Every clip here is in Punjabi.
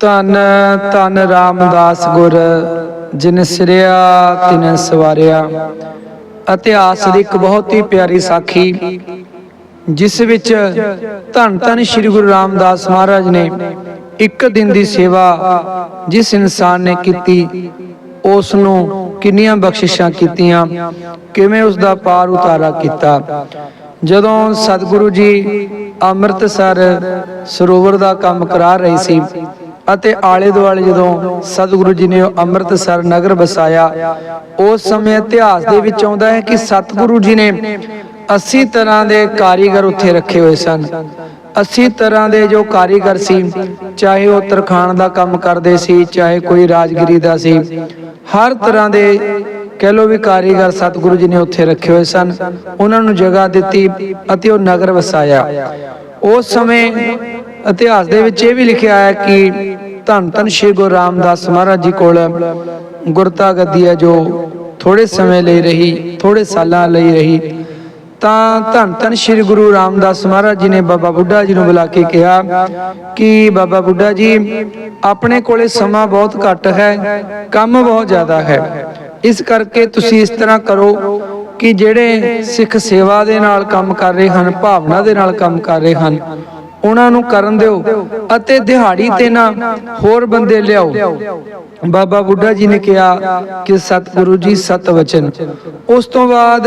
ਧੰਨ ਧੰਨ ਰਾਮਦਾਸ ਗੁਰ, ਜਿਨ ਸਿਰਿਆ, ਤਿਨ ਸਵਾਰਿਆ। ਇਤਿਹਾਸ ਦੀ ਇੱਕ ਬਹੁਤ ਹੀ ਪਿਆਰੀ ਸਾਖੀ, ਜਿਸ ਵਿੱਚ ਧੰਨ ਧੰਨ ਸ੍ਰੀ ਗੁਰੂ ਰਾਮਦਾਸ ਮਹਾਰਾਜ ਨੇ ਇੱਕ ਦਿਨ ਦੀ ਸੇਵਾ ਜਿਸ ਇਨਸਾਨ ਨੇ ਕੀਤੀ ਉਸ ਨੂੰ ਕਿੰਨੀਆਂ ਬਖਸ਼ਿਸ਼ਾਂ ਕੀਤੀਆਂ, ਕਿਵੇਂ ਉਸ ਦਾ ਪਾਰ ਉਤਾਰਾ ਕੀਤਾ। ਜਦੋਂ ਸਤਿਗੁਰੂ ਜੀ ਅੰਮ੍ਰਿਤਸਰ ਸਰੋਵਰ ਦਾ ਕੰਮ ਕਰਾ ਰਹੇ ਸੀ ਅਤੇ ਆਲੇ ਦੁਆਲੇ ਜਦੋਂ ਸਤਿਗੁਰੂ ਜੀ ਨੇ ਅੰਮ੍ਰਿਤਸਰ ਨਗਰ ਵਸਾਇਆ, ਉਸ ਸਮੇਂ ਇਤਿਹਾਸ ਦੇ ਵਿੱਚ ਆਉਂਦਾ ਹੈ ਕਿ ਸਤਿਗੁਰੂ ਜੀ ਨੇ 80 ਤਰ੍ਹਾਂ ਦੇ ਕਾਰੀਗਰ ਉੱਥੇ ਰੱਖੇ ਹੋਏ ਸਨ। 80 ਤਰ੍ਹਾਂ ਦੇ ਜੋ ਕਾਰੀਗਰ ਸੀ, ਚਾਹੇ ਉਹ ਤਰਖਾਣ ਦਾ ਕੰਮ ਕਰਦੇ ਸੀ, ਚਾਹੇ ਕੋਈ ਰਾਜਗਰੀ ਦਾ ਸੀ, ਹਰ ਤਰ੍ਹਾਂ ਦੇ ਕਹਿ ਲੋ ਵੀ ਕਾਰੀਗਰ ਸਤਿਗੁਰੂ ਜੀ ਨੇ ਉੱਥੇ ਰੱਖੇ ਹੋਏ ਸਨ। ਉਹਨਾਂ ਨੂੰ ਜਗ੍ਹਾ ਦਿੱਤੀ ਅਤੇ ਉਹ ਨਗਰ ਵਸਾਇਆ। ਉਸ ਸਮੇਂ ਇਤਿਹਾਸ ਦੇ ਵਿੱਚ ਇਹ ਵੀ ਲਿਖਿਆ ਹੈ ਕਿ ਧੰਨ ਧੰਨ ਸ਼੍ਰੀ ਗੁਰੂ ਰਾਮਦਾਸ ਮਹਾਰਾਜ ਜੀ ਕੋਲ ਗੁਰਤਾ ਗੱਦੀ ਹੈ ਜੋ ਥੋੜੇ ਸਮੇਂ ਲਈ ਰਹੀ ਥੋੜੇ ਸਾਲਾਂ ਲਈ ਰਹੀ। ਤਾਂ ਧੰਨ ਧੰਨ ਸ਼੍ਰੀ ਗੁਰੂ ਰਾਮਦਾਸ ਮਹਾਰਾਜ ਜੀ ਨੇ ਬਾਬਾ ਬੁੱਢਾ ਜੀ ਨੂੰ ਬੁਲਾ ਕੇ ਕਿਹਾ ਕਿ ਬਾਬਾ ਬੁੱਢਾ ਜੀ, ਆਪਣੇ ਕੋਲੇ ਸਮਾਂ ਬਹੁਤ ਘੱਟ ਹੈ, ਕੰਮ ਬਹੁਤ ਜ਼ਿਆਦਾ ਹੈ। ਇਸ ਕਰਕੇ ਤੁਸੀਂ ਇਸ ਤਰ੍ਹਾਂ ਕਰੋ ਕਿ ਜਿਹੜੇ ਸਿੱਖ ਸੇਵਾ ਦੇ ਨਾਲ ਕੰਮ ਕਰ ਰਹੇ ਹਨ, ਭਾਵਨਾ ਦੇ ਨਾਲ ਕੰਮ ਕਰ ਰਹੇ ਹਨ ਉਹਨਾਂ ਨੂੰ ਕਰਨ ਦਿਓ ਅਤੇ ਦਿਹਾੜੀ ਤੇ ਨਾ ਹੋਰ ਬੰਦੇ ਲਿਆਓ। ਬਾਬਾ ਬੁੱਢਾ ਜੀ ਨੇ ਕਿਹਾ ਕਿ ਸਤਿਗੁਰੂ ਜੀ, ਸਤ ਵਚਨ। ਉਸ ਤੋਂ ਬਾਅਦ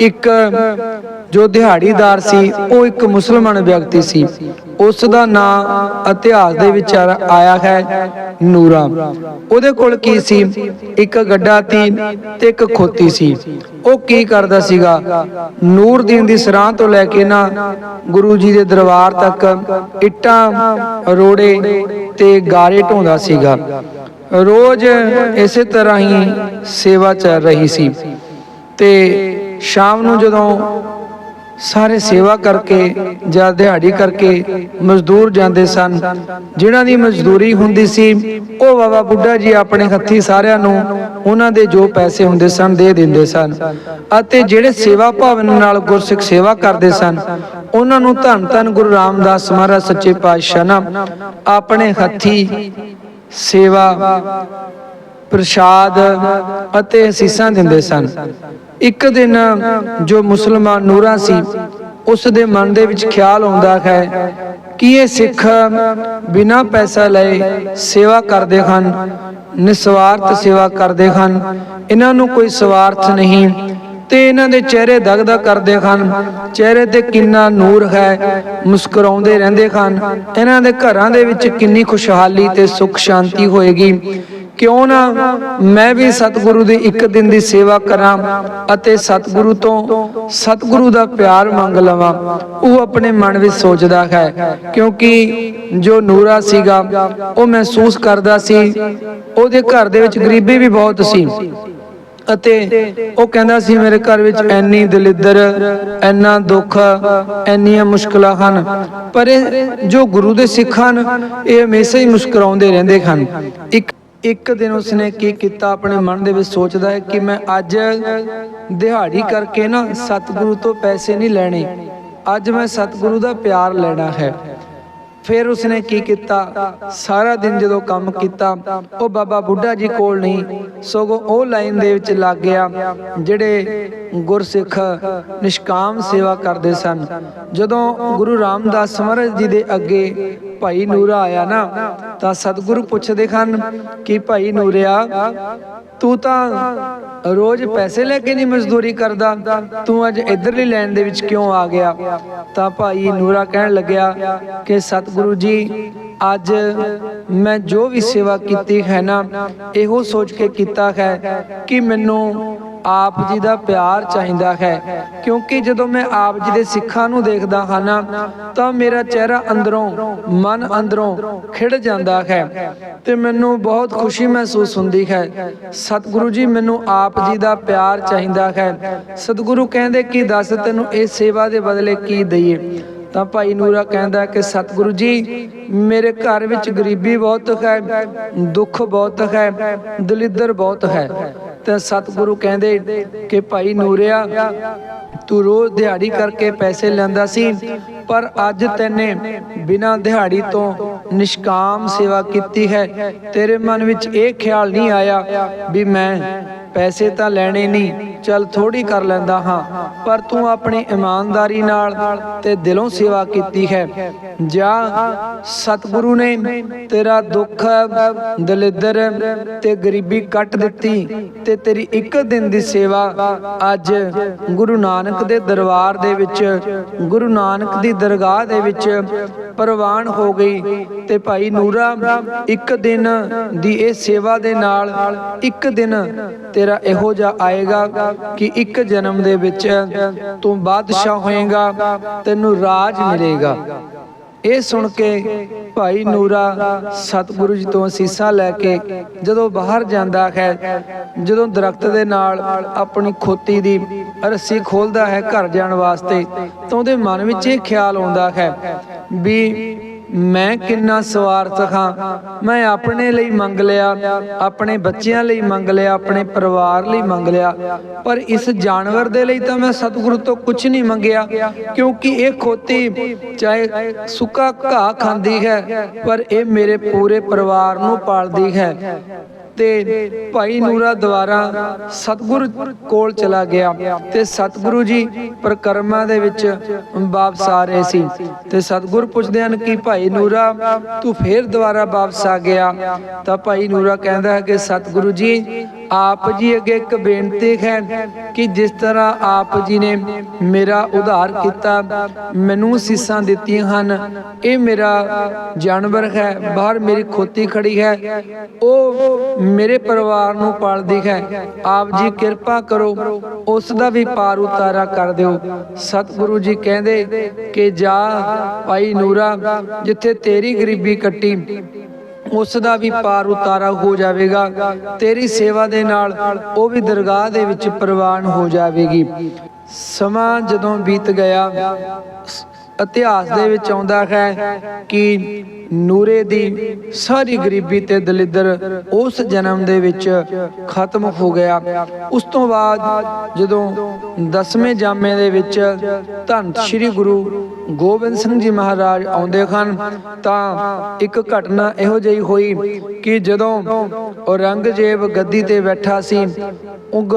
ਇੱਕ ਜੋ ਦਿਹਾੜੀਦਾਰ ਸੀ, ਉਹ ਇੱਕ ਮੁਸਲਮਾਨ ਵਿਅਕਤੀ ਸੀ। ਉਸ ਦਾ ਨਾਮ ਇਤਿਹਾਸ ਦੇ ਵਿੱਚ ਆਇਆ ਹੈ ਨੂਰਾ। ਉਹਦੇ ਕੋਲ ਕੀ ਸੀ? ਇੱਕ ਗੱਡਾ ਤੀ ਤੇ ਇੱਕ ਖੋਤੀ ਸੀ। ਉਹ ਕੀ ਕਰਦਾ ਸੀਗਾ? ਨੂਰਦੀਨ ਦੀ ਸਰਾਂ ਤੋਂ ਲੈ ਕੇ ਨਾ ਗੁਰੂ ਜੀ ਦੇ ਦਰਬਾਰ ਤੱਕ ਇੱਟਾਂ, ਰੋੜੇ ਤੇ ਗਾਰੇ ਢੋਂਦਾ ਸੀਗਾ। ਰੋਜ਼ ਇਸੇ ਤਰ੍ਹਾਂ ਹੀ ਸੇਵਾ ਚੱਲ ਰਹੀ ਸੀ। ਤੇ ਸ਼ਾਮ ਨੂੰ ਜਦੋਂ ਸਾਰੇ ਸੇਵਾ ਕਰਕੇ ਜਾਂ ਦਿਹਾੜੀ ਕਰਕੇ ਮਜ਼ਦੂਰ ਜਾਂਦੇ ਸਨ। ਜਿਨ੍ਹਾਂ ਦੀ ਮਜ਼ਦੂਰੀ ਹੁੰਦੀ ਸੀ ਉਹ ਬਾਬਾ ਬੁੱਢਾ ਜੀ ਆਪਣੇ ਹੱਥੀ ਸਾਰਿਆਂ ਨੂੰ ਉਹਨਾਂ ਦੇ ਜੋ ਪੈਸੇ ਹੁੰਦੇ ਸਨ ਦੇ ਦਿੰਦੇ ਸਨ। ਅਤੇ ਜਿਹੜੇ ਸੇਵਾ ਭਾਵਨਾ ਨਾਲ ਗੁਰਸਿੱਖ ਸੇਵਾ ਕਰਦੇ ਸਨ ਉਹਨਾਂ ਨੂੰ ਧੰਨ ਧੰਨ ਗੁਰੂ ਰਾਮਦਾਸ ਮਹਾਰਾਜ ਸੱਚੇ ਪਾਤਸ਼ਾਹ ਨਾ ਆਪਣੇ ਹੱਥੀ ਸੇਵਾ ਪ੍ਰਸ਼ਾਦ ਅਤੇ ਅਸੀਸਾਂ ਦਿੰਦੇ ਸਨ। ਇੱਕ ਦਿਨ ਜੋ ਮੁਸਲਮਾਨ ਨੂਰਾ ਸੀ, ਉਸ ਦੇ ਮਨ ਦੇ ਵਿੱਚ ਖਿਆਲ ਆਉਂਦਾ ਹੈ ਕਿ ਇਹ ਸਿੱਖ ਬਿਨਾਂ ਪੈਸਾ ਲਏ ਸੇਵਾ ਕਰਦੇ ਹਨ, ਨਿਸਵਾਰਥ ਸੇਵਾ ਕਰਦੇ ਹਨ। ਇਹਨਾਂ ਨੂੰ ਕੋਈ ਸਵਾਰਥ ਨਹੀਂ। ਤੇ ਇਹਨਾਂ ਦੇ ਚਿਹਰੇ ਦਗਦਗ ਕਰਦੇ ਹਨ ਚਿਹਰੇ ਤੇ ਕਿੰਨਾ ਨੂਰ ਹੈ, ਮੁਸਕਰਾਉਂਦੇ ਰਹਿੰਦੇ ਹਨ ਇਹਨਾਂ ਦੇ ਘਰਾਂ ਦੇ ਵਿੱਚ ਕਿੰਨੀ ਖੁਸ਼ਹਾਲੀ ਤੇ ਸੁਖ ਸ਼ਾਂਤੀ ਹੋਏਗੀ। ਕਿਉਂ ਨਾ ਮੈਂ ਵੀ ਸਤਿਗੁਰੂ ਦੀ ਇੱਕ ਦਿਨ ਦੀ ਸੇਵਾ ਕਰਾਂ ਅਤੇ ਸਤਿਗੁਰੂ ਤੋਂ ਸਤਿਗੁਰੂ ਦਾ ਪਿਆਰ ਮੰਗ ਲਵਾਂ। ਉਹ ਆਪਣੇ ਮਨ ਵਿੱਚ ਸੋਚਦਾ ਹੈ, ਕਿਉਂਕਿ ਜੋ ਨੂਰਾ ਸੀਗਾ, ਉਹ ਮਹਿਸੂਸ ਕਰਦਾ ਸੀ। ਉਹਦੇ ਘਰ ਦੇ ਵਿੱਚ ਗਰੀਬੀ ਵੀ ਬਹੁਤ ਸੀ। ਅਤੇ ਉਹ ਕਹਿੰਦਾ ਸੀ, ਮੇਰੇ ਘਰ ਵਿੱਚ ਐਨੀ ਦਲਿੱਦਰ ਐਨਾ ਦੁੱਖ ਐਨੀਆਂ ਮੁਸ਼ਕਲਾਂ ਹਨ। ਪਰ ਜੋ ਗੁਰੂ ਦੇ ਸਿੱਖ ਹਨ, ਇਹ ਹਮੇਸ਼ਾ ਹੀ ਮੁਸਕਰਾਉਂਦੇ ਰਹਿੰਦੇ ਹਨ। ਇੱਕ ਇੱਕ ਦਿਨ ਉਸਨੇ ਕੀ ਕੀਤਾ? ਆਪਣੇ ਮਨ ਦੇ ਵਿੱਚ ਸੋਚਦਾ ਹੈ ਕਿ ਮੈਂ ਅੱਜ ਦਿਹਾੜੀ ਕਰਕੇ ਨਾ ਸਤਿਗੁਰੂ ਤੋਂ ਪੈਸੇ ਨਹੀਂ ਲੈਣੇ। ਅੱਜ ਮੈਂ ਸਤਿਗੁਰੂ ਦਾ ਪਿਆਰ ਲੈਣਾ ਹੈ। ਫਿਰ ਉਸਨੇ ਕੀ ਕੀਤਾ? ਸਾਰਾ ਦਿਨ ਜਦੋਂ ਕੰਮ ਕੀਤਾ, ਉਹ ਬਾਬਾ ਬੁੱਢਾ ਜੀ ਕੋਲ ਨਹੀਂ, ਸਗੋਂ ਉਹ ਲਾਈਨ ਦੇ ਵਿੱਚ ਲੱਗ ਗਿਆ, ਜਿਹੜੇ ਗੁਰਸਿੱਖ ਨਿਸ਼ਕਾਮ ਸੇਵਾ ਕਰਦੇ ਸਨ। ਜਦੋਂ ਗੁਰੂ ਰਾਮਦਾਸ ਮਹਾਰਾਜ ਜੀ ਦੇ ਅੱਗੇ ਭਾਈ ਨੂਰਾ ਆਇਆ ਨਾ, ਤਾਂ ਸਤਿਗੁਰੂ ਪੁੱਛਦੇ ਹਨ ਕਿ ਭਾਈ ਨੂਰਿਆ, ਤੂੰ ਤਾਂ ਰੋਜ਼ ਪੈਸੇ ਲੈ ਕੇ ਨਹੀਂ ਮਜ਼ਦੂਰੀ ਕਰਦਾ, ਤੂੰ ਅੱਜ ਇਧਰਲੀ ਲਾਈਨ ਦੇ ਵਿੱਚ ਕਿਉਂ ਆ ਗਿਆ? ਤਾਂ ਭਾਈ ਨੂਰਾ ਕਹਿਣ ਲੱਗਿਆ ਕਿ ਸਤਿਗੁਰੂ ਜੀ, ਅੱਜ ਮੈਂ ਜੋ ਵੀ ਸੇਵਾ ਕੀਤੀ ਹੈ ਨਾ, ਇਹੋ ਸੋਚ ਕੇ ਕੀਤਾ ਹੈ ਕਿ ਮੈਨੂੰ ਆਪ ਜੀ ਦਾ ਪਿਆਰ ਚਾਹੀਦਾ ਹੈ। ਕਿਉਂਕਿ ਜਦੋਂ ਮੈਂ ਆਪ ਜੀ ਦੇ ਸਿੱਖਾਂ ਨੂੰ ਦੇਖਦਾ ਹਾਂ ਨਾ, ਤਾਂ ਮੇਰਾ ਚਿਹਰਾ ਅੰਦਰੋਂ, ਮਨ ਅੰਦਰੋਂ ਖਿੜ ਜਾਂਦਾ ਹੈ ਤੇ ਮੈਨੂੰ ਬਹੁਤ ਖੁਸ਼ੀ ਮਹਿਸੂਸ ਹੁੰਦੀ ਹੈ। ਸਤਿਗੁਰੂ ਜੀ ਮੈਨੂੰ ਆਪ ਜੀ ਦਾ ਪਿਆਰ ਚਾਹੀਦਾ ਹੈ। ਸਤਿਗੁਰੂ ਕਹਿੰਦੇ ਕਿ ਦੱਸ ਤੈਨੂੰ ਇਹ ਸੇਵਾ ਦੇ ਬਦਲੇ ਕੀ ਦਈਏ? ਤਾਂ ਭਾਈ ਨੂਰਾ ਕਹਿੰਦਾ ਕਿ ਸਤਿਗੁਰੂ ਜੀ, ਮੇਰੇ ਘਰ ਵਿੱਚ ਗਰੀਬੀ ਬਹੁਤ ਹੈ, ਦੁੱਖ ਬਹੁਤ ਹੈ, ਦਲਿੱਦਰ ਬਹੁਤ ਹੈ। ਤੇ ਸਤਿਗੁਰੂ ਕਹਿੰਦੇ ਕਿ ਭਾਈ ਨੂਰਿਆ, ਤੂੰ ਰੋਜ਼ ਦਿਹਾੜੀ ਕਰਕੇ ਪੈਸੇ ਲੈਂਦਾ ਸੀ, ਪਰ ਅੱਜ ਤੈਨੇ ਬਿਨਾਂ ਦਿਹਾੜੀ ਤੋਂ ਨਿਸ਼ਕਾਮ ਸੇਵਾ ਕੀਤੀ ਹੈ। ਤੇਰੇ ਮਨ ਵਿੱਚ ਇਹ ਖਿਆਲ ਨਹੀਂ ਆਇਆ ਵੀ ਮੈਂ ਪੈਸੇ ਤਾਂ ਲੈਣੇ ਨਹੀਂ ਚਲ ਥੋੜੀ ਕਰ ਲੈਂਦਾ ਹਾਂ, ਪਰ ਤੂੰ ਆਪਣੀ ਇਮਾਨਦਾਰੀ ਨਾਲ ਤੇ ਦਿਲੋਂ ਸੇਵਾ ਕੀਤੀ ਹੈ। ਜਾਂ, ਸਤਿਗੁਰੂ ਨੇ ਤੇਰਾ ਦੁੱਖ ਦਲਿੱਦਰ ਤੇ ਗਰੀਬੀ ਕੱਟ ਦਿੱਤੀ ਤੇ ਤੇਰੀ ਇੱਕ ਦਿਨ ਦੀ ਸੇਵਾ ਅੱਜ ਗੁਰੂ ਨਾਨਕ ਦੇ ਦਰਬਾਰ ਦੇ ਵਿੱਚ, ਗੁਰੂ ਨਾਨਕ ਦੀ ਦਰਗਾਹ ਦੇ ਵਿੱਚ ਪ੍ਰਵਾਨ ਹੋ ਗਈ ਤੇ ਭਾਈ ਨੂਰਾ ਇੱਕ ਦਿਨ ਦੀ ਇਹ ਸੇਵਾ ਦੇ ਨਾਲ ਇੱਕ ਦਿਨ ਤੇਰਾ ਇਹੋ ਜਿਹਾ ਆਏਗਾ। ਕਿ ਇੱਕ ਜਨਮ ਦੇ ਵਿੱਚ ਤੂੰ ਬਾਦਸ਼ਾਹ ਹੋਏਗਾ, ਤੈਨੂੰ ਰਾਜ ਮਿਲੇਗਾ। ਇਹ ਸੁਣ ਕੇ ਭਾਈ ਨੂਰਾ ਸਤਿਗੁਰੂ ਜੀ ਤੋਂ ਅਸੀਸਾਂ ਲੈ ਕੇ ਜਦੋਂ ਬਾਹਰ ਜਾਂਦਾ ਹੈ, ਜਦੋਂ ਦਰਖਤ ਦੇ ਨਾਲ ਆਪਣੀ ਖੋਤੀ ਦੀ ਰੱਸੀ ਖੋਲਦਾ ਹੈ ਘਰ ਜਾਣ ਵਾਸਤੇ, ਤਾਂ ਉਹਦੇ ਮਨ ਵਿੱਚ ਇਹ ਖਿਆਲ ਆਉਂਦਾ ਹੈ ਵੀ ਮੈਂ ਕਿੰਨਾ ਸਵਾਰਥ ਹਾਂ? ਮੈਂ ਆਪਣੇ ਲਈ ਮੰਗ ਲਿਆ, ਆਪਣੇ ਬੱਚਿਆਂ ਲਈ ਮੰਗ ਲਿਆ, ਆਪਣੇ ਪਰਿਵਾਰ ਲਈ ਮੰਗ ਲਿਆ। ਪਰ ਇਸ ਜਾਨਵਰ ਦੇ ਲਈ ਤਾਂ ਮੈਂ ਸਤਿਗੁਰੂ ਤੋਂ ਕੁਝ ਨਹੀਂ ਮੰਗਿਆ, ਕਿਉਂਕਿ ਇਹ ਖੋਤੀ ਚਾਹੇ ਸੁੱਕਾ ਘਾਹ ਖਾਂਦੀ ਹੈ, ਪਰ ਇਹ ਮੇਰੇ ਪੂਰੇ ਪਰਿਵਾਰ ਨੂੰ ਪਾਲਦੀ ਹੈ। ਤੇ ਭਾਈ ਨੂਰਾ ਦੁਆਰਾ ਸਤਿਗੁਰੂ ਕੋਲ ਚਲਾ ਗਿਆ ਤੇ ਸਤਿਗੁਰੂ ਜੀ ਪ੍ਰਕਰਮਾਂ ਦੇ ਵਿੱਚ ਵਾਪਸ ਆ ਰਹੇ ਸੀ ਤੇ ਸਤਿਗੁਰ ਪੁੱਛਦੇ ਹਨ ਕਿ ਭਾਈ ਨੂਰਾ, ਤੂੰ ਫੇਰ ਦੁਬਾਰਾ ਵਾਪਸ ਆ ਗਿਆ? ਤਾਂ ਭਾਈ ਨੂਰਾ ਕਹਿੰਦਾ ਹੈ ਕਿ ਸਤਿਗੁਰੂ ਜੀ, ਆਪ ਜੀ ਅੱਗੇ ਇੱਕ ਬੇਨਤੀ ਹੈ ਕਿ ਜਿਸ ਤਰ੍ਹਾਂ ਆਪ ਜੀ ਨੇ ਮੇਰਾ ਉਧਾਰ ਕੀਤਾ, ਮੈਨੂੰ ਸੀਸਾਂ ਦਿੱਤੀਆਂ ਹਨ, ਇਹ ਮੇਰਾ ਜਾਨਵਰ ਹੈ, ਬਾਹਰ ਮੇਰੀ ਖੋਤੀ ਖੜੀ ਹੈ, ਉਹ ਮੇਰੇ ਪਰਿਵਾਰ ਨੂੰ ਪਾਲਦੀ ਹੈ। ਆਪ ਜੀ ਕਿਰਪਾ ਕਰੋ, ਉਸ ਦਾ ਵੀ ਪਾਰ ਉਤਾਰਾ ਕਰ ਦਿਓ। ਸਤਿਗੁਰੂ ਜੀ ਕਹਿੰਦੇ ਕਿ ਜਾ ਭਾਈ ਨੂਰਾ, ਜਿੱਥੇ ਤੇਰੀ ਗਰੀਬੀ ਕੱਟੀ, ਉਸ ਦਾ ਵੀ ਪਾਰ ਉਤਾਰਾ ਹੋ ਜਾਵੇਗਾ। ਤੇਰੀ ਸੇਵਾ ਦੇ ਨਾਲ ਉਹ ਵੀ ਦਰਗਾਹ ਦੇ ਵਿੱਚ ਪ੍ਰਵਾਨ ਹੋ ਜਾਵੇਗੀ। ਸਮਾਂ ਜਦੋਂ ਬੀਤ ਗਿਆ ਇਤਿਹਾਸ ਦੇ ਵਿੱਚ ਆਉਂਦਾ ਹੈ ਕਿ ਨੂਰੇ ਦੀ ਸਾਰੀ ਗਰੀਬੀ ਤੇ ਦਲਿੱਦਰ ਉਸ ਜਨਮ ਦੇ ਵਿੱਚ ਖਤਮ ਹੋ ਗਿਆ। ਉਸ ਤੋਂ ਬਾਅਦ ਜਦੋਂ ਦਸਵੇਂ ਜਾਮੇ ਦੇ ਵਿੱਚ ਧੰਨ ਸ੍ਰੀ ਗੁਰੂ ਗੋਬਿੰਦ ਸਿੰਘ ਜੀ ਮਹਾਰਾਜ ਆਉਂਦੇ ਹਨ, ਤਾਂ ਇੱਕ ਘਟਨਾ ਇਹੋ ਜਿਹੀ ਹੋਈ ਕਿ ਜਦੋਂ ਔਰੰਗਜ਼ੇਬ ਗੱਦੀ ਤੇ ਬੈਠਾ ਸੀ, ਉਗ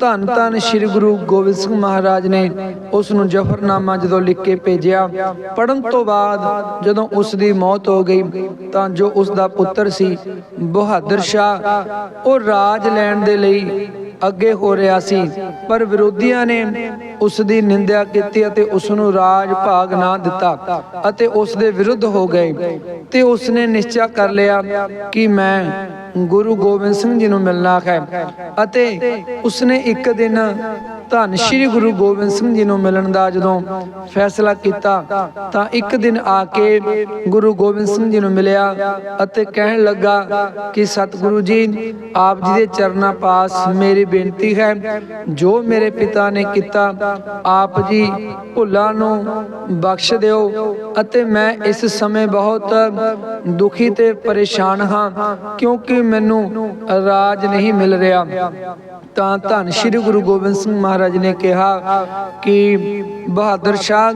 ਧੰਨ ਧੰਨ ਸ੍ਰੀ ਗੁਰੂ ਗੋਬਿੰਦ ਸਿੰਘ ਮਹਾਰਾਜ ਨੇ ਉਸ ਨੂੰ ਜਫਰਨਾਮਾ ਜਦੋਂ ਲਿਖ ਕੇ ਭੇਜਿਆ ਪੜਨ ਤੋਂ ਬਾਅਦ ਜਦੋਂ ਉਸ ਦੀ ਮੌਤ ਹੋ ਗਈ, ਤਾਂ ਜੋ ਉਸ ਦਾ ਪੁੱਤਰ ਸੀ ਬਹਾਦਰ ਸ਼ਾਹ, ਉਹ ਰਾਜ ਲੈਣ ਦੇ ਲਈ ਅੱਗੇ ਹੋ ਰਿਹਾ ਸੀ। ਪਰ ਵਿਰੋਧੀਆਂ ਨੇ ਉਸ ਦੀ ਨਿੰਦਿਆ ਕੀਤੀ ਅਤੇ ਉਸ ਨੂੰ ਰਾਜ ਭਾਗ ਨਾ ਦਿੱਤਾ ਅਤੇ ਉਸ ਦੇ ਵਿਰੁੱਧ ਹੋ ਗਏ। ਤੇ ਉਸ ਨੇ ਨਿਸ਼ਚਾ ਕਰ ਲਿਆ ਕਿ ਮੈਂ ਗੁਰੂ ਗੋਬਿੰਦ ਸਿੰਘ ਜੀ ਨੂੰ ਮਿਲਣਾ ਹੈ ਅਤੇ ਉਸਨੇ ਇੱਕ ਦਿਨ ਧੰਨ ਸ਼੍ਰੀ ਗੁਰੂ ਗੋਬਿੰਦ ਸਿੰਘ ਜੀ ਨੂੰ ਮਿਲਣ ਦਾ ਜਦੋਂ ਫੈਸਲਾ ਕੀਤਾ ਤਾਂ ਇੱਕ ਦਿਨ ਆ ਕੇ ਗੁਰੂ ਗੋਬਿੰਦ ਸਿੰਘ ਜੀ ਨੂੰ ਮਿਲਿਆ ਅਤੇ ਕਹਿਣ ਲੱਗਾ ਕਿ ਸਤਿਗੁਰੂ ਜੀ, ਆਪ ਜੀ ਦੇ ਚਰਨਾਂ ਪਾਸ ਮੇਰੀ ਬੇਨਤੀ ਹੈ। ਜੋ ਮੇਰੇ ਪਿਤਾ ਨੇ ਕੀਤਾ ਆਪ ਜੀ ਭੁੱਲਾਂ ਨੂੰ ਬਖਸ਼ ਦਿਓ ਅਤੇ ਮੈਂ ਇਸ ਸਮੇਂ ਬਹੁਤ ਦੁਖੀ ਤੇ ਪਰੇਸ਼ਾਨ ਹਾਂ ਕਿਉਂਕਿ ਮੈਨੂੰ ਰਾਜ ਨਹੀਂ ਮਿਲ ਰਿਹਾ। ਤਾਂ ਧੰਨ ਸ਼੍ਰੀ ਗੁਰੂ ਗੋਬਿੰਦ ਸਿੰਘ ਮਹਾਰਾਜ ਨੇ ਕਿਹਾ ਕਿ ਬਹਾਦਰ ਸ਼ਾਹ,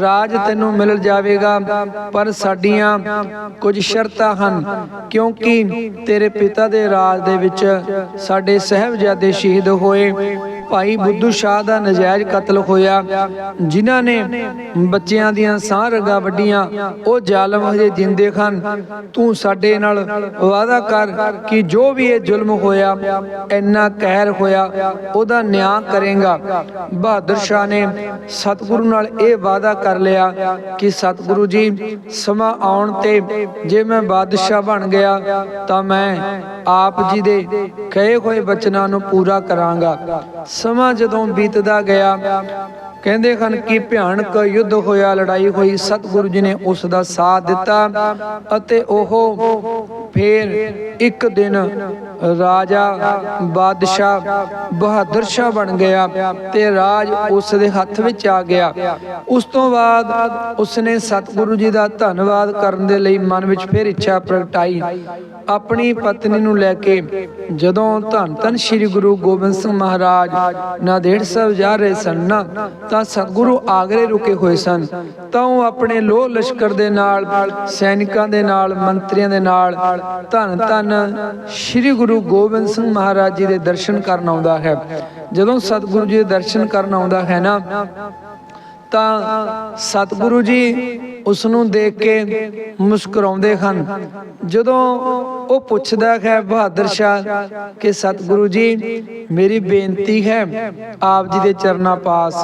ਰਾਜ ਤੈਨੂੰ ਮਿਲ ਜਾਵੇਗਾ, ਪਰ ਸਾਡੀਆਂ ਕੁਝ ਸ਼ਰਤਾਂ ਹਨ ਕਿਉਂਕਿ ਤੇਰੇ ਪਿਤਾ ਦੇ ਰਾਜ ਦੇ ਵਿੱਚ ਸਾਡੇ ਸਹਿਬਜ਼ਾਦੇ ਸ਼ਹੀਦ ਹੋਏ ਭਾਈ ਬੁੱਧੂ ਸ਼ਾਹ ਦਾ ਨਜਾਇਜ਼ ਕਤਲ ਹੋਇਆ ਜਿਨ੍ਹਾਂ ਨੇ ਬੱਚਿਆਂ ਦੀਆਂ ਸਾਹ ਰਗਾ ਵੱਡੀਆਂ ਉਹ ਜ਼ਾਲਮ ਹਜੇ ਜਿੰਦੇ ਹਨ ਤੂੰ ਸਾਡੇ ਨਾਲ ਵਾਅਦਾ ਕਰ ਕਿ ਜੋ ਵੀ ਇਹ ਜ਼ੁਲਮ ਹੋਇਆ, ਇੰਨਾ ਕਹਿਰ ਹੋਇਆ, ਉਹਦਾ ਨਿਆਂ ਕਰੇਗਾ। ਬਹਾਦਰ ਸ਼ਾਹ ਨੇ ਸਤਿਗੁਰੂ ਨਾਲ ਇਹ ਵਾਅਦਾ ਕਰ ਲਿਆ ਕਿ ਸਤਿਗੁਰੂ ਜੀ, ਸਮਾਂ ਆਉਣ ਤੇ ਜੇ ਮੈਂ ਬਾਦਸ਼ਾਹ ਬਣ ਗਿਆ, ਤਾਂ ਮੈਂ ਆਪ ਜੀ ਦੇ ਕਹੇ ਹੋਏ ਬਚਨਾਂ ਨੂੰ ਪੂਰਾ ਕਰਾਂਗਾ। ਸਮਾਂ ਜਦੋਂ ਬੀਤਦਾ ਗਿਆ ਕਹਿੰਦੇ ਹਨ ਕਿ ਭਿਆਨਕ ਯੁੱਧ ਹੋਇਆ, ਲੜਾਈ ਹੋਈ, ਸਤਿਗੁਰੂ ਜੀ ਨੇ ਉਸ ਦਾ ਸਾਥ ਦਿੱਤਾ ਅਤੇ ਉਹ ਫਿਰ ਇੱਕ ਦਿਨ ਰਾਜਾ ਬਾਦਸ਼ਾਹ ਬਹਾਦਰ ਸ਼ਾਹ ਬਣ ਗਿਆ ਤੇ ਰਾਜ ਉਸ ਦੇ ਹੱਥ ਵਿੱਚ ਆ ਗਿਆ। ਉਸ ਤੋਂ ਬਾਅਦ ਉਸਨੇ ਸਤਿਗੁਰੂ ਜੀ ਦਾ ਧੰਨਵਾਦ ਕਰਨ ਦੇ ਲਈ ਮਨ ਵਿੱਚ ਫਿਰ ਇੱਛਾ ਪ੍ਰਗਟਾਈ। ਆਪਣੀ ਪਤਨੀ ਨੂੰ ਲੈ ਕੇ ਜਦੋਂ ਧੰਨ ਧੰਨ ਸ੍ਰੀ ਗੁਰੂ ਗੋਬਿੰਦ ਸਿੰਘ ਮਹਾਰਾਜ ਨਾਂਦੇੜ ਸਾਹਿਬ ਜਾ ਰਹੇ ਸਨ ਨਾ ਤਾਂ ਸਤਿਗੁਰੂ ਆਗਰੇ ਰੁਕੇ ਹੋਏ ਸਨ। ਤਾਂ ਉਹ ਆਪਣੇ ਲੋਹ ਲਸ਼ਕਰ ਦੇ ਨਾਲ, ਸੈਨਿਕਾਂ ਦੇ ਨਾਲ, ਮੰਤਰੀਆਂ ਦੇ ਨਾਲ ਧੰਨ ਧੰਨ ਸ੍ਰੀ ਗੁਰੂ ਗੋਬਿੰਦ ਸਿੰਘ ਮਹਾਰਾਜ ਜੀ ਦੇ ਦਰਸ਼ਨ ਕਰਨ ਆਉਂਦਾ ਹੈ। ਜਦੋਂ ਸਤਿਗੁਰੂ ਜੀ ਦੇ ਦਰਸ਼ਨ ਕਰਨ ਆਉਂਦਾ ਹੈ ਨਾ, ਤਾਂ ਸਤਿਗੁਰੂ ਜੀ ਉਸ ਨੂੰ ਦੇਖ ਕੇ ਮੁਸਕਰਾਉਂਦੇ ਹਨ। ਜਦੋਂ ਉਹ ਪੁੱਛਦਾ ਹੈ, ਬਹਾਦਰ ਸ਼ਾਹ, ਕਿ ਸਤਿਗੁਰੂ ਜੀ, ਮੇਰੀ ਬੇਨਤੀ ਹੈ ਆਪ ਜੀ ਦੇ ਚਰਨਾਂ ਪਾਸ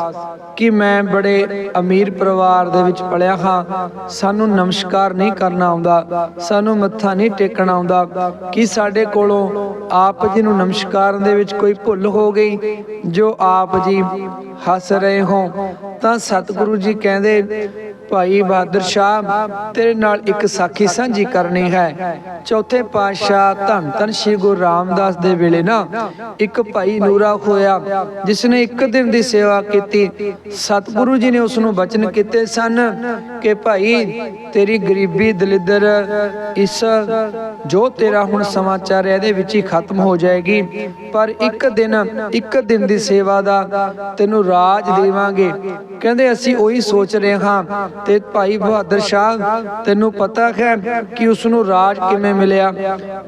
ਕਿ ਮੈਂ ਬੜੇ ਅਮੀਰ ਪਰਿਵਾਰ ਦੇ ਵਿੱਚ ਪਲਿਆ ਹਾਂ। ਸਾਨੂੰ ਨਮਸਕਾਰ ਨਹੀਂ ਕਰਨਾ ਆਉਂਦਾ, ਸਾਨੂੰ ਮੱਥਾ ਨਹੀਂ ਟੇਕਣਾ ਆਉਂਦਾ ਕਿ ਸਾਡੇ ਕੋਲੋਂ ਆਪ ਜੀ ਨੂੰ ਨਮਸਕਾਰ ਦੇ ਵਿੱਚ ਕੋਈ ਭੁੱਲ ਹੋ ਗਈ ਜੋ ਆਪ ਜੀ ਹੱਸ ਰਹੇ ਹੋ। ਤਾਂ ਸਤਿਗੁਰੂ ਜੀ ਕਹਿੰਦੇ ਭਾਈ ਬਹਾਦਰ ਸ਼ਾਹ, ਤੇਰੇ ਨਾਲ ਇੱਕ ਸਾਖੀ ਸਾਂਝੀ ਕਰਨੀ ਹੈ। ਚੌਥੇ ਪਾਤਸ਼ਾਹ ਧੰਨ ਧੰਨ ਸ੍ਰੀ ਗੁਰੂ ਰਾਮਦਾਸ ਦੇ ਵੇਲੇ ਨਾ ਇੱਕ ਭਾਈ ਨੂਰਾ ਹੋਇਆ ਜਿਸ ਨੇ ਇੱਕ ਦਿਨ ਦੀ ਸੇਵਾ ਕੀਤੀ। ਸਤਿਗੁਰੂ ਜੀ ਨੇ ਉਸ ਨੂੰ ਬਚਨ ਕੀਤੇ ਸਨ ਕਿ ਭਾਈ, ਤੇਰੀ ਗਰੀਬੀ ਦਲਿੱਦਰ ਇਸ ਜੋ ਤੇਰਾ ਹੁਣ ਸਮਾਚਾਰ ਹੈ, ਇਹਦੇ ਵਿੱਚ ਹੀ ਖਤਮ ਹੋ ਜਾਏਗੀ। ਪਰ ਇੱਕ ਦਿਨ ਇੱਕ ਦਿਨ ਦੀ ਸੇਵਾ ਦਾ ਤੈਨੂੰ ਰਾਜ ਦੇਵਾਂਗੇ। ਕਹਿੰਦੇ ਅਸੀਂ ਉਹੀ ਸੋਚ ਰਹੇ ਹਾਂ ਤੇ ਭਾਈ ਬਹਾਦਰ ਸ਼ਾਹ, ਤੈਨੂੰ ਪਤਾ ਹੈ ਕਿ ਉਸ ਨੂੰ ਰਾਜ ਕਿਵੇਂ ਮਿਲਿਆ?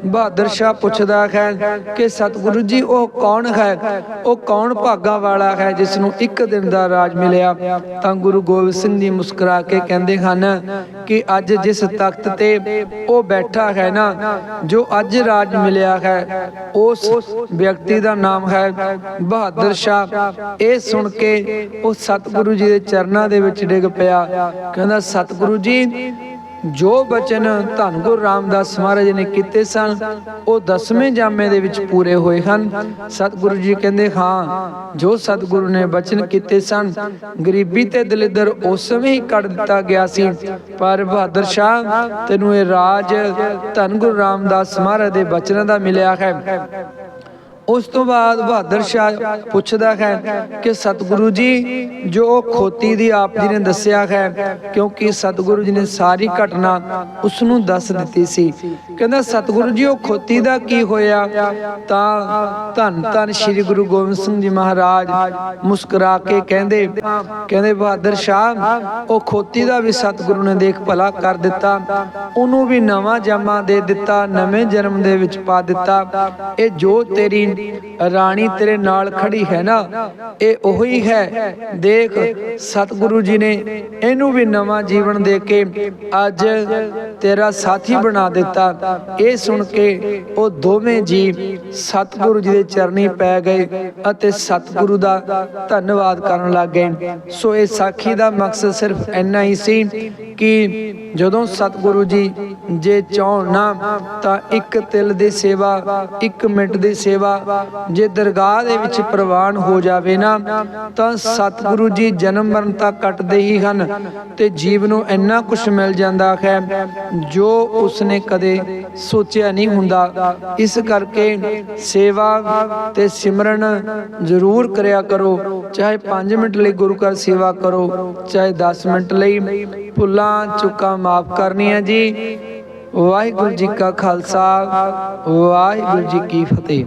ਬਹਾਦਰ ਸ਼ਾਹ ਪੁੱਛਦਾ ਹੈ ਕਿ ਸਤਿਗੁਰੂ ਜੀ, ਉਹ ਕੌਣ ਹੈ? ਉਹ ਕੌਣ ਭਾਗਾ ਵਾਲਾ ਹੈ ਜਿਸ ਨੂੰ ਇੱਕ ਦਿਨ ਦਾ ਰਾਜ ਮਿਲਿਆ? ਤਾਂ ਗੁਰੂ ਗੋਬਿੰਦ ਸਿੰਘ ਜੀ ਮੁਸਕਰਾ ਕੇ ਕਹਿੰਦੇ ਹਨ ਕਿ ਅੱਜ ਜਿਸ ਤਖਤ ਤੇ ਉਹ ਬੈਠਾ ਹੈ ਨਾ, ਜੋ ਅੱਜ ਰਾਜ ਮਿਲਿਆ ਹੈ, ਉਸ ਵਿਅਕਤੀ ਦਾ ਨਾਮ ਹੈ ਬਹਾਦਰ ਸ਼ਾਹ। ਇਹ ਸੁਣ ਕੇ ਉਹ ਸਤਿਗੁਰੂ ਜੀ ਦੇ ਚਰਨਾਂ ਦੇ ਵਿੱਚ ਡਿੱਗ ਪਿਆ। ਕਹਿੰਦਾ, ਸਤਿਗੁਰੂ ਜੀ, ਜੋ ਬਚਨ ਧੰਨ ਗੁਰੂ ਰਾਮਦਾਸ ਮਹਾਰਾਜ ਨੇ ਕੀਤੇ ਸਨ, ਉਹ ਦਸਵੇਂ ਜਾਮੇ ਦੇ ਵਿੱਚ ਪੂਰੇ ਹੋਏ ਹਨ। ਸਤਿਗੁਰੂ ਜੀ ਕਹਿੰਦੇ, ਹਾਂ, ਜੋ ਸਤਿਗੁਰੂ ਨੇ ਬਚਨ ਕੀਤੇ ਸਨ, ਗਰੀਬੀ ਤੇ ਦਲਿੱਦਰ ਉਸ ਸਮੇਂ ਹੀ ਕੱਢ ਦਿੱਤਾ ਗਿਆ ਸੀ। ਪਰ ਬਹਾਦਰ ਸ਼ਾਹ, ਤੈਨੂੰ ਇਹ ਰਾਜ ਧੰਨ ਗੁਰੂ ਰਾਮਦਾਸ ਮਹਾਰਾਜ ਦੇ ਬਚਨਾਂ ਦਾ ਮਿਲਿਆ ਹੈ। ਉਸ ਤੋਂ ਬਾਅਦ ਬਹਾਦਰ ਸ਼ਾਹ ਪੁੱਛਦਾ ਹੈ ਕਿ ਸਤਿਗੁਰੂ ਜੀ, ਜੋ ਖੋਤੀ ਦੀ ਆਪ ਜੀ ਨੇ ਦੱਸਿਆ ਹੈ, ਕਿਉਂਕਿ ਸਤਿਗੁਰੂ ਜੀ ਨੇ ਸਾਰੀ ਘਟਨਾ ਉਸ ਨੂੰ ਦੱਸ ਦਿੱਤੀ ਸੀ। ਕਹਿੰਦਾ, ਸਤਿਗੁਰੂ ਜੀ, ਉਹ ਖੋਤੀ ਦਾ ਕੀ ਹੋਇਆ? ਤਾਂ ਧੰਨ ਧੰਨ ਸ੍ਰੀ ਗੁਰੂ ਗੋਬਿੰਦ ਸਿੰਘ ਜੀ ਮਹਾਰਾਜ ਮੁਸਕਰਾ ਕੇ ਕਹਿੰਦੇ ਕਹਿੰਦੇ, ਬਹਾਦਰ ਸ਼ਾਹ, ਉਹ ਖੋਤੀ ਦਾ ਵੀ ਸਤਿਗੁਰੂ ਨੇ ਦੇਖ ਭਲਾ ਕਰ ਦਿੱਤਾ। ਉਹਨੂੰ ਵੀ ਨਵਾਂ ਜਮਾ ਦੇ ਦਿੱਤਾ, ਨਵੇਂ ਜਨਮ ਦੇ ਵਿੱਚ ਪਾ ਦਿੱਤਾ। ਇਹ ਜੋ ਤੇਰੀ ਰਾਣੀ ਤੇਰੇ ਨਾਲ ਖੜੀ ਹੈ ਨਾ, ਇਹ ਉਹੀ ਹੈ। ਦੇਖ, ਸਤਿਗੁਰੂ ਜੀ ਨੇ ਇਹਨੂੰ ਵੀ ਨਵਾਂ ਜੀਵਨ ਦੇ ਕੇ ਅੱਜ ਤੇਰਾ ਸਾਥੀ ਬਣਾ ਦਿੱਤਾ। ਇਹ ਸੁਣ ਕੇ ਉਹ ਦੋਵੇਂ ਜੀ ਸਤਿਗੁਰੂ ਜੀ ਦੇ ਚਰਨੀ ਪੈ ਗਏ ਅਤੇ ਸਤਿਗੁਰੂ ਦਾ ਧੰਨਵਾਦ ਕਰਨ ਲੱਗ ਗਏ। ਸੋ ਇਹ ਸਾਖੀ ਦਾ ਮਕਸਦ ਸਿਰਫ ਇੰਨਾ ਹੀ ਸੀ ਕਿ ਜਦੋਂ ਸਤਿਗੁਰੂ ਜੀ ਜੇ ਚਾਹਣ ਨਾ ਤਾਂ ਇੱਕ ਤਿਲ ਦੀ ਸੇਵਾ, ਇੱਕ ਮਿੰਟ ਦੀ ਸੇਵਾ ਜੇ ਦਰਗਾਹ ਦੇ ਵਿੱਚ ਪ੍ਰਵਾਨ ਹੋ ਜਾਵੇ ਨਾ, ਤਾਂ ਸਤਿਗੁਰੂ ਜੀ ਜਨਮ ਮਰਨ ਤਾਂ ਕੱਟਦੇ ਹੀ ਹਨ ਤੇ ਜੀਵ ਨੂੰ ਇੰਨਾ ਕੁਝ ਮਿਲ ਜਾਂਦਾ ਹੈ ਜੋ ਉਸਨੇ ਕਦੇ ਸੋਚਿਆ ਨਹੀਂ ਹੁੰਦਾ। ਇਸ ਕਰਕੇ ਸੇਵਾ ਤੇ ਸਿਮਰਨ ਜ਼ਰੂਰ ਕਰਿਆ ਕਰੋ। ਚਾਹੇ 5 ਮਿੰਟ ਲਈ ਗੁਰੂ ਘਰ ਸੇਵਾ ਕਰੋ, ਚਾਹੇ 10 ਮਿੰਟ ਲਈ। ਭੁੱਲਾਂ, ਚੁੱਕਾਂ ਮਾਫ ਕਰਨੀਆਂ ਜੀ। ਵਾਹਿਗੁਰੂ ਜੀ ਕਾ ਖਾਲਸਾ, ਵਾਹਿਗੁਰੂ ਜੀ ਕੀ ਫਤਿਹ।